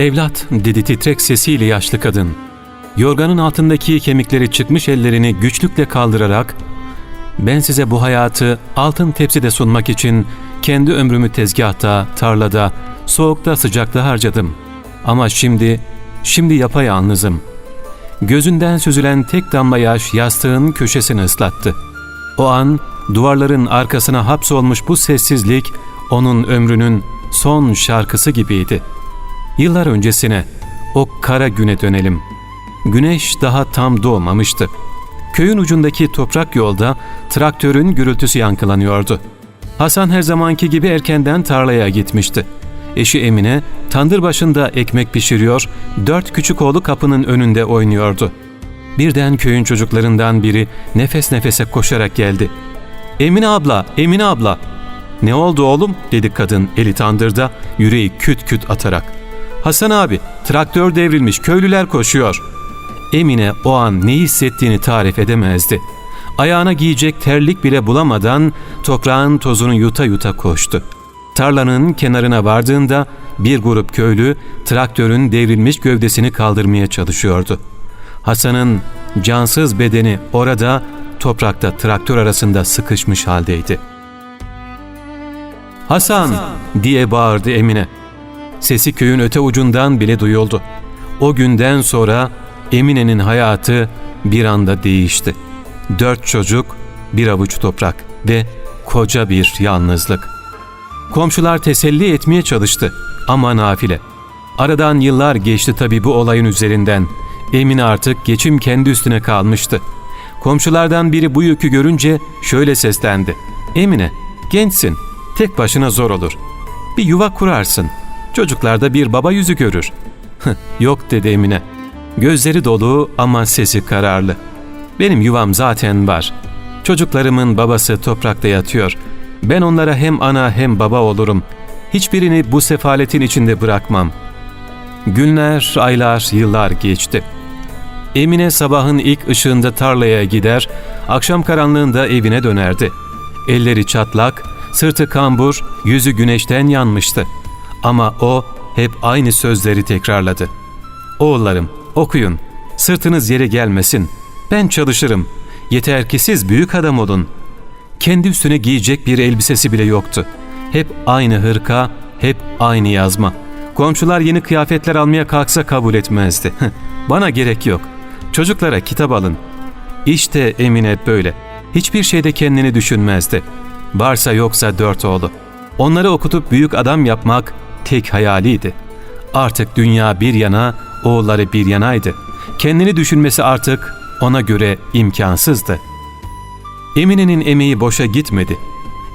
Evlat dedi titrek sesiyle yaşlı kadın. Yorganın altındaki kemikleri çıkmış ellerini güçlükle kaldırarak ben size bu hayatı altın tepside sunmak için kendi ömrümü tezgahta, tarlada, soğukta, sıcakta harcadım. Ama şimdi, şimdi yapayalnızım. Gözünden süzülen tek damla yaş yastığın köşesini ıslattı. O an duvarların arkasına hapsolmuş bu sessizlik onun ömrünün son şarkısı gibiydi. Yıllar öncesine, o kara güne dönelim. Güneş daha tam doğmamıştı. Köyün ucundaki toprak yolda traktörün gürültüsü yankılanıyordu. Hasan her zamanki gibi erkenden tarlaya gitmişti. Eşi Emine tandır başında ekmek pişiriyor, dört küçük oğlu kapının önünde oynuyordu. Birden köyün çocuklarından biri nefes nefese koşarak geldi. ''Emine abla, Emine abla!'' ''Ne oldu oğlum?'' dedi kadın eli tandırda yüreği küt küt atarak. ''Hasan abi, traktör devrilmiş, köylüler koşuyor.'' Emine o an ne hissettiğini tarif edemezdi. Ayağına giyecek terlik bile bulamadan toprağın tozunu yuta yuta koştu. Tarlanın kenarına vardığında bir grup köylü traktörün devrilmiş gövdesini kaldırmaya çalışıyordu. Hasan'ın cansız bedeni orada toprakta traktör arasında sıkışmış haldeydi. Hasan diye bağırdı Emine. Sesi köyün öte ucundan bile duyuldu. O günden sonra Emine'nin hayatı bir anda değişti. Dört çocuk, bir avuç toprak ve koca bir yalnızlık. Komşular teselli etmeye çalıştı ama nafile. Aradan yıllar geçti tabi bu olayın üzerinden. Emine artık geçim kendi üstüne kalmıştı. Komşulardan biri bu yükü görünce şöyle seslendi. Emine, gençsin, tek başına zor olur. Bir yuva kurarsın. Çocuklar da bir baba yüzü görür. Yok dedi Emine. Gözleri dolu ama sesi kararlı. Benim yuvam zaten var. Çocuklarımın babası toprakta yatıyor. Ben onlara hem ana hem baba olurum. Hiçbirini bu sefaletin içinde bırakmam. Günler, aylar, yıllar geçti. Emine sabahın ilk ışığında tarlaya gider, akşam karanlığında evine dönerdi. Elleri çatlak, sırtı kambur, yüzü güneşten yanmıştı. Ama o hep aynı sözleri tekrarladı. Oğullarım, okuyun, sırtınız yere gelmesin. Ben çalışırım. Yeter ki siz büyük adam olun. Kendi üstüne giyecek bir elbisesi bile yoktu. Hep aynı hırka, hep aynı yazma. Komşular yeni kıyafetler almaya kalksa kabul etmezdi. Bana gerek yok. Çocuklara kitap alın. İşte Emine böyle. Hiçbir şeyde kendini düşünmezdi. Varsa yoksa dört oğlu. Onları okutup büyük adam yapmak tek hayaliydi. Artık dünya bir yana, oğulları bir yanaydı. Kendini düşünmesi artık ona göre imkansızdı. Emine'nin emeği boşa gitmedi.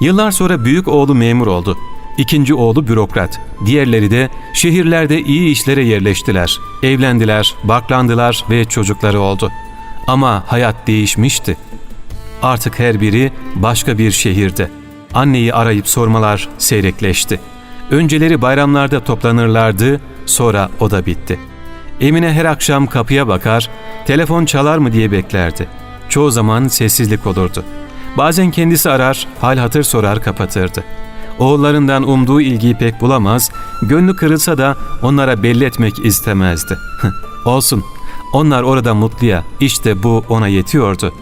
Yıllar sonra büyük oğlu memur oldu. İkinci oğlu bürokrat. Diğerleri de şehirlerde iyi işlere yerleştiler. Evlendiler, barklandılar ve çocukları oldu. Ama hayat değişmişti. Artık her biri başka bir şehirde. Anneyi arayıp sormalar seyrekleşti. Önceleri bayramlarda toplanırlardı, sonra o da bitti. Emine her akşam kapıya bakar, telefon çalar mı diye beklerdi. Çoğu zaman sessizlik olurdu. Bazen kendisi arar, hal hatır sorar kapatırdı. Oğullarından umduğu ilgiyi pek bulamaz, gönlü kırılsa da onlara belli etmek istemezdi. Olsun, onlar orada mutlu işte bu ona yetiyordu.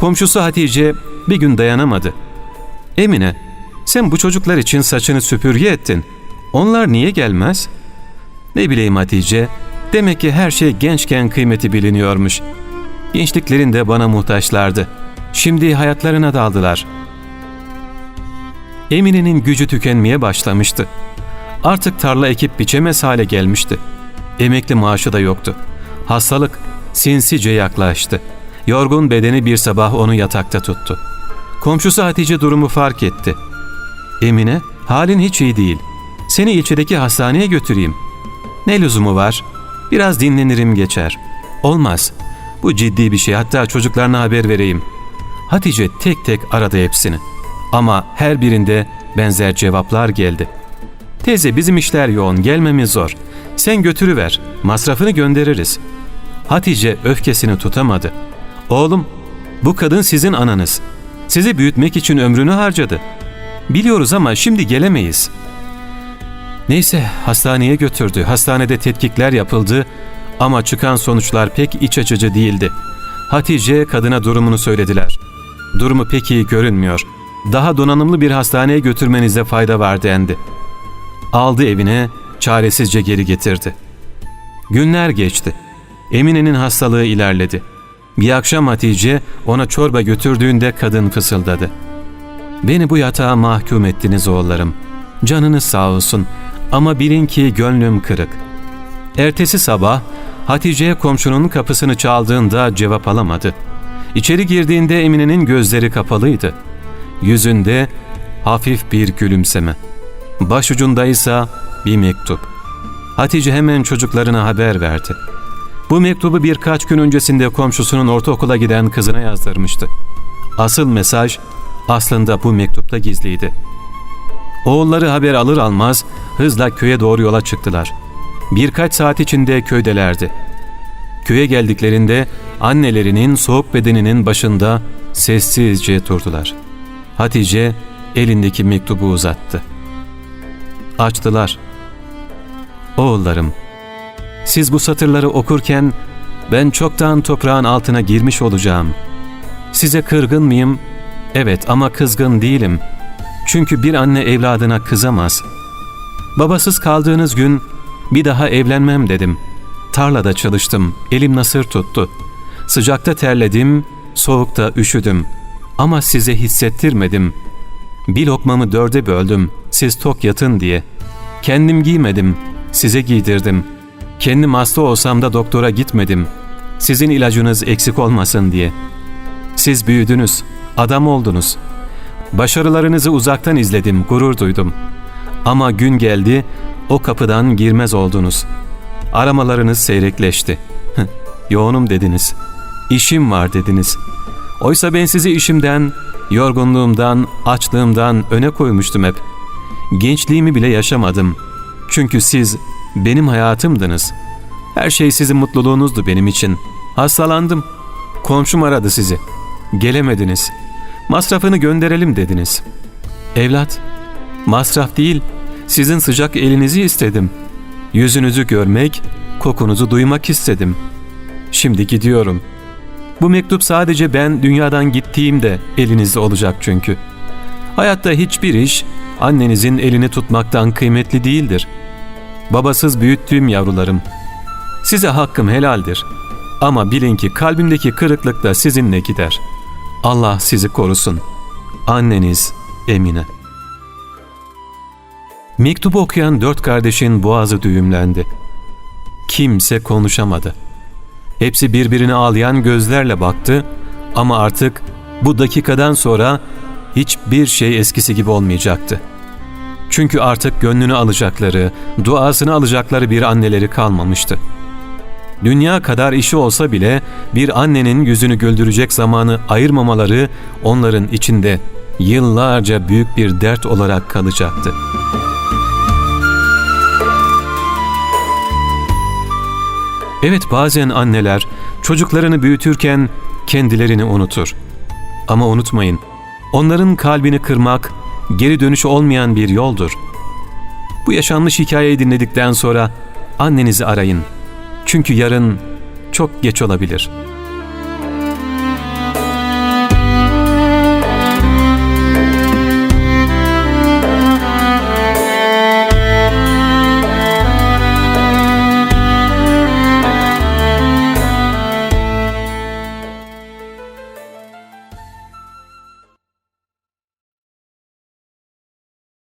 Komşusu Hatice bir gün dayanamadı. Emine, sen bu çocuklar için saçını süpürge ettin. Onlar niye gelmez? Ne bileyim Hatice, demek ki her şey gençken kıymeti biliniyormuş. Gençliklerinde bana muhtaçlardı. Şimdi hayatlarına daldılar. Emine'nin gücü tükenmeye başlamıştı. Artık tarla ekip biçemez hale gelmişti. Emekli maaşı da yoktu. Hastalık sinsice yaklaştı. Yorgun bedeni bir sabah onu yatakta tuttu. Komşusu Hatice durumu fark etti. Emine, halin hiç iyi değil. Seni ilçedeki hastaneye götüreyim. Ne lüzumu var? Biraz dinlenirim geçer. Olmaz. Bu ciddi bir şey. Hatta çocuklarına haber vereyim. Hatice tek tek aradı hepsini. Ama her birinde benzer cevaplar geldi. Teyze bizim işler yoğun, gelmemiz zor. Sen götürüver, masrafını göndeririz. Hatice öfkesini tutamadı. Oğlum, bu kadın sizin ananız. Sizi büyütmek için ömrünü harcadı. Biliyoruz ama şimdi gelemeyiz. Neyse hastaneye götürdü. Hastanede tetkikler yapıldı ama çıkan sonuçlar pek iç açıcı değildi. Hatice kadına durumunu söylediler. Durumu pek iyi görünmüyor. Daha donanımlı bir hastaneye götürmenizde fayda var dendi. Aldı evine, çaresizce geri getirdi. Günler geçti. Emine'nin hastalığı ilerledi. Bir akşam Hatice ona çorba götürdüğünde kadın fısıldadı. Beni bu yatağa mahkum ettiniz oğullarım. Canınız sağ olsun ama bilin ki gönlüm kırık. Ertesi sabah Hatice komşunun kapısını çaldığında cevap alamadı. İçeri girdiğinde Emine'nin gözleri kapalıydı. Yüzünde hafif bir gülümseme. Başucundaysa bir mektup. Hatice hemen çocuklarına haber verdi. Bu mektubu birkaç gün öncesinde komşusunun ortaokula giden kızına yazdırmıştı. Asıl mesaj aslında bu mektupta gizliydi. Oğulları haber alır almaz hızla köye doğru yola çıktılar. Birkaç saat içinde köydelerdi. Köye geldiklerinde annelerinin soğuk bedeninin başında sessizce durdular. Hatice elindeki mektubu uzattı. Açtılar. Oğullarım, siz bu satırları okurken ben çoktan toprağın altına girmiş olacağım. Size kırgın mıyım? Evet ama kızgın değilim. Çünkü bir anne evladına kızamaz. Babasız kaldığınız gün bir daha evlenmem dedim. Tarlada çalıştım, elim nasır tuttu. Sıcakta terledim, soğukta üşüdüm. Ama size hissettirmedim. Bir lokmamı dörde böldüm, siz tok yatın diye. Kendim giymedim, size giydirdim. Kendim hasta olsam da doktora gitmedim. Sizin ilacınız eksik olmasın diye. Siz büyüdünüz, adam oldunuz. Başarılarınızı uzaktan izledim, gurur duydum. Ama gün geldi, o kapıdan girmez oldunuz. Aramalarınız seyrekleşti. Yoğunum dediniz. İşim var dediniz. Oysa ben sizi işimden, yorgunluğumdan, açlığımdan öne koymuştum hep. Gençliğimi bile yaşamadım. Çünkü siz benim hayatımdınız. Her şey sizin mutluluğunuzdu benim için. Hastalandım. Komşum aradı sizi. Gelemediniz. Masrafını gönderelim dediniz. Evlat, masraf değil, sizin sıcak elinizi istedim. Yüzünüzü görmek, kokunuzu duymak istedim. Şimdi gidiyorum. Bu mektup sadece ben dünyadan gittiğimde elinizde olacak çünkü. Hayatta hiçbir iş annenizin elini tutmaktan kıymetli değildir. Babasız büyüttüğüm yavrularım. Size hakkım helaldir. Ama bilin ki kalbimdeki kırıklık da sizinle gider. Allah sizi korusun. Anneniz Emine. Mektubu okuyan dört kardeşin boğazı düğümlendi. Kimse konuşamadı. Hepsi birbirine ağlayan gözlerle baktı ama artık bu dakikadan sonra hiçbir şey eskisi gibi olmayacaktı. Çünkü artık gönlünü alacakları, duasını alacakları bir anneleri kalmamıştı. Dünya kadar işi olsa bile bir annenin yüzünü güldürecek zamanı ayırmamaları onların içinde yıllarca büyük bir dert olarak kalacaktı. Evet bazen anneler çocuklarını büyütürken kendilerini unutur. Ama unutmayın, onların kalbini kırmak geri dönüşü olmayan bir yoldur. Bu yaşanmış hikayeyi dinledikten sonra annenizi arayın. Çünkü yarın çok geç olabilir.''